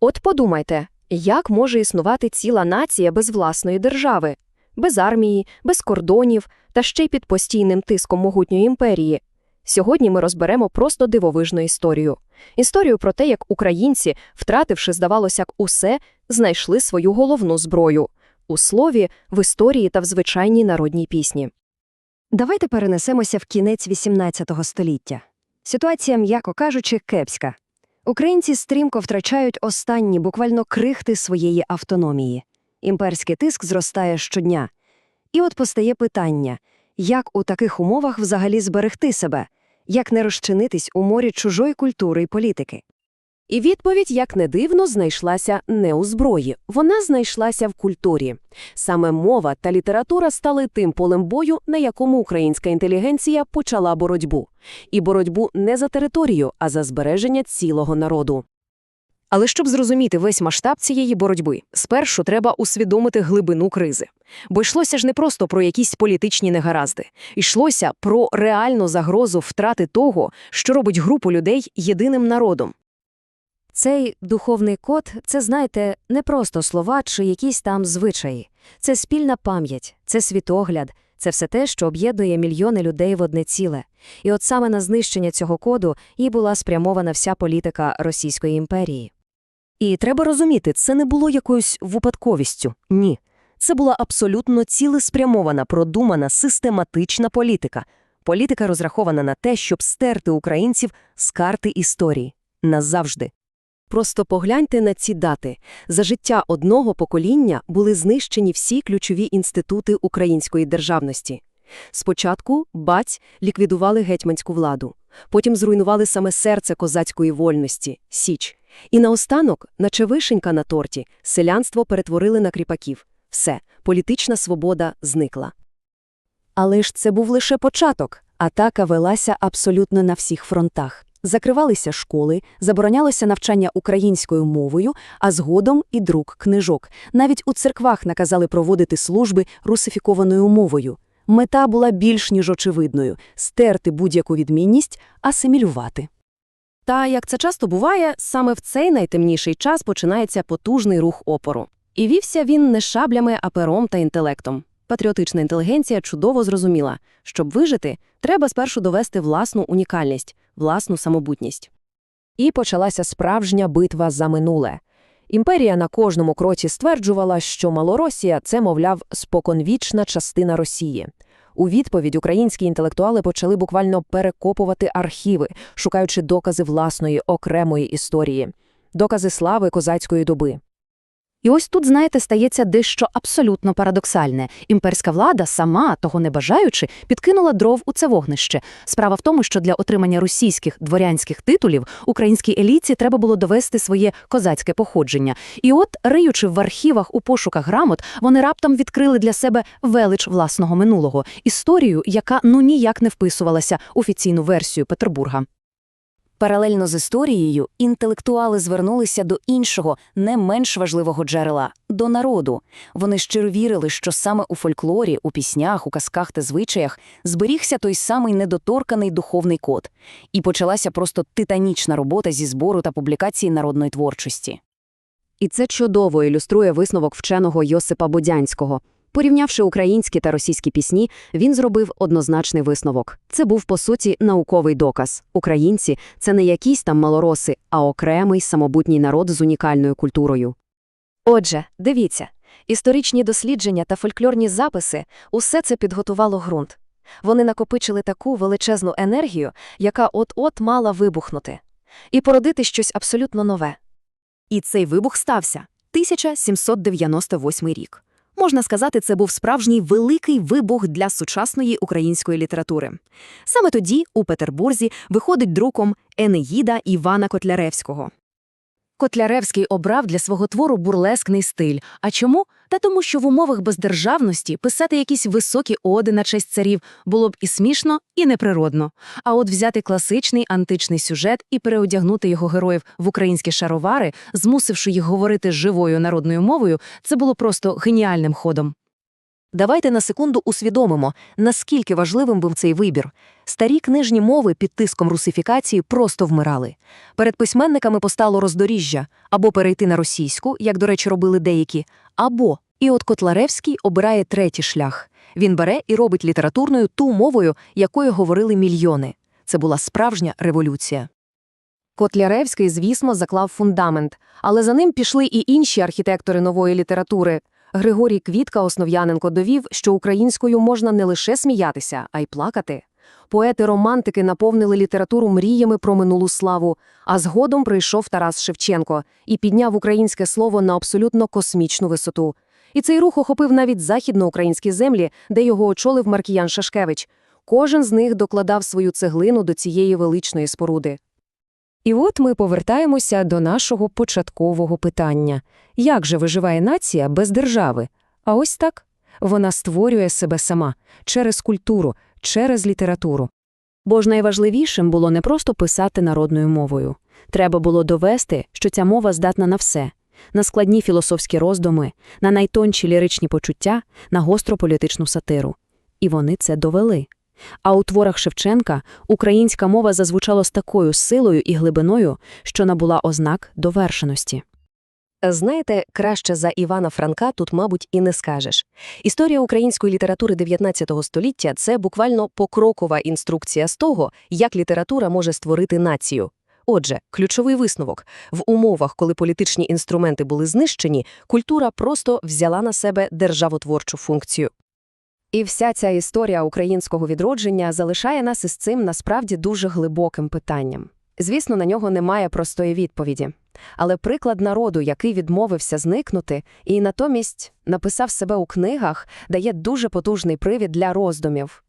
От подумайте, як може існувати ціла нація без власної держави, без армії, без кордонів та ще й під постійним тиском могутньої імперії. Сьогодні ми розберемо просто дивовижну історію. Історію про те, як українці, втративши, здавалося, як усе, знайшли свою головну зброю – у слові, в історії та в звичайній народній пісні. Давайте перенесемося в кінець XVIII століття. Ситуація, м'яко кажучи, кепська. Українці стрімко втрачають останні буквально крихти своєї автономії. Імперський тиск зростає щодня. І от постає питання, як у таких умовах взагалі зберегти себе, як не розчинитись у морі чужої культури і політики. І відповідь, як не дивно, знайшлася не у зброї, вона знайшлася в культурі. Саме мова та література стали тим полем бою, на якому українська інтелігенція почала боротьбу. І боротьбу не за територію, а за збереження цілого народу. Але щоб зрозуміти весь масштаб цієї боротьби, спершу треба усвідомити глибину кризи. Бо йшлося ж не просто про якісь політичні негаразди, йшлося про реальну загрозу втрати того, що робить групу людей єдиним народом. Цей духовний код це, знаєте, не просто слова чи якісь там звичаї. Це спільна пам'ять, це світогляд, це все те, що об'єднує мільйони людей в одне ціле. І от саме на знищення цього коду і була спрямована вся політика Російської імперії. І треба розуміти, це не було якоюсь випадковістю. Ні. Це була абсолютно цілеспрямована, продумана, систематична політика. Політика розрахована на те, щоб стерти українців з карти історії. Назавжди. Просто погляньте на ці дати. За життя одного покоління були знищені всі ключові інститути української державності. Спочатку баць ліквідували гетьманську владу, потім зруйнували саме серце козацької вольності – Січ. І наостанок, наче вишенька на торті, селянство перетворили на кріпаків. Все, політична свобода зникла. Але ж це був лише початок. Атака велася абсолютно на всіх фронтах. Закривалися школи, заборонялося навчання українською мовою, а згодом і друк книжок. Навіть у церквах наказали проводити служби русифікованою мовою. Мета була більш ніж очевидною – стерти будь-яку відмінність, асимілювати. Та, як це часто буває, саме в цей найтемніший час починається потужний рух опору. І вівся він не шаблями, а пером та інтелектом. Патріотична інтелігенція чудово зрозуміла, щоб вижити, треба спершу довести власну унікальність, власну самобутність. І почалася справжня битва за минуле. Імперія на кожному кроці стверджувала, що Малоросія – це, мовляв, споконвічна частина Росії. У відповідь українські інтелектуали почали буквально перекопувати архіви, шукаючи докази власної окремої історії, докази слави козацької доби. І ось тут, знаєте, стається дещо абсолютно парадоксальне. Імперська влада, сама, того не бажаючи, підкинула дров у це вогнище. Справа в тому, що для отримання російських дворянських титулів українській еліті треба було довести своє козацьке походження. І от, риючи в архівах у пошуках грамот, вони раптом відкрили для себе велич власного минулого, історію, яка ну ніяк не вписувалася офіційну версію Петербурга. Паралельно з історією інтелектуали звернулися до іншого, не менш важливого джерела – до народу. Вони щиро вірили, що саме у фольклорі, у піснях, у казках та звичаях зберігся той самий недоторканий духовний код. І почалася просто титанічна робота зі збору та публікації народної творчості. І це чудово ілюструє висновок вченого Йосипа Бодянського. Порівнявши українські та російські пісні, він зробив однозначний висновок. Це був, по суті, науковий доказ. Українці – це не якісь там малороси, а окремий самобутній народ з унікальною культурою. Отже, дивіться, історичні дослідження та фольклорні записи – усе це підготувало ґрунт. Вони накопичили таку величезну енергію, яка от-от мала вибухнути. І породити щось абсолютно нове. І цей вибух стався 1798 рік. Можна сказати, це був справжній великий вибух для сучасної української літератури. Саме тоді у Петербурзі виходить друком Енеїда Івана Котляревського. Котляревський обрав для свого твору бурлескний стиль. А чому? Та тому, що в умовах бездержавності писати якісь високі оди на честь царів було б і смішно, і неприродно. А от взяти класичний античний сюжет і переодягнути його героїв в українські шаровари, змусивши їх говорити живою народною мовою, це було просто геніальним ходом. Давайте на секунду усвідомимо, наскільки важливим був цей вибір. Старі книжні мови під тиском русифікації просто вмирали. Перед письменниками постало роздоріжжя або перейти на російську, як, до речі, робили деякі, або. І от Котларевський обирає третій шлях. Він бере і робить літературною ту мовою, якою говорили мільйони. Це була справжня революція. Котляревський, звісно, заклав фундамент, але за ним пішли і інші архітектори нової літератури. Григорій Квітка Основ'яненко довів, що українською можна не лише сміятися, а й плакати. Поети-романтики наповнили літературу мріями про минулу славу, а згодом прийшов Тарас Шевченко і підняв українське слово на абсолютно космічну висоту. І цей рух охопив навіть західноукраїнські землі, де його очолив Маркіян Шашкевич. Кожен з них докладав свою цеглину до цієї величної споруди. І от ми повертаємося до нашого початкового питання. Як же виживає нація без держави? А ось так. Вона створює себе сама, через культуру, через літературу. Бо ж найважливішим було не просто писати народною мовою. Треба було довести, що ця мова здатна на все – на складні філософські роздуми, на найтонші ліричні почуття, на гостру політичну сатиру. І вони це довели. А у творах Шевченка українська мова зазвучала з такою силою і глибиною, що набула ознак довершеності. Знаєте, краще за Івана Франка тут, мабуть, і не скажеш. Історія української літератури 19 століття – це буквально покрокова інструкція з того, як література може створити націю. Отже, ключовий висновок – в умовах, коли політичні інструменти були знищені, культура просто взяла на себе державотворчу функцію. І вся ця історія українського відродження залишає нас із цим насправді дуже глибоким питанням. Звісно, на нього немає простої відповіді. Але приклад народу, який відмовився зникнути і натомість написав себе у книгах, дає дуже потужний привід для роздумів.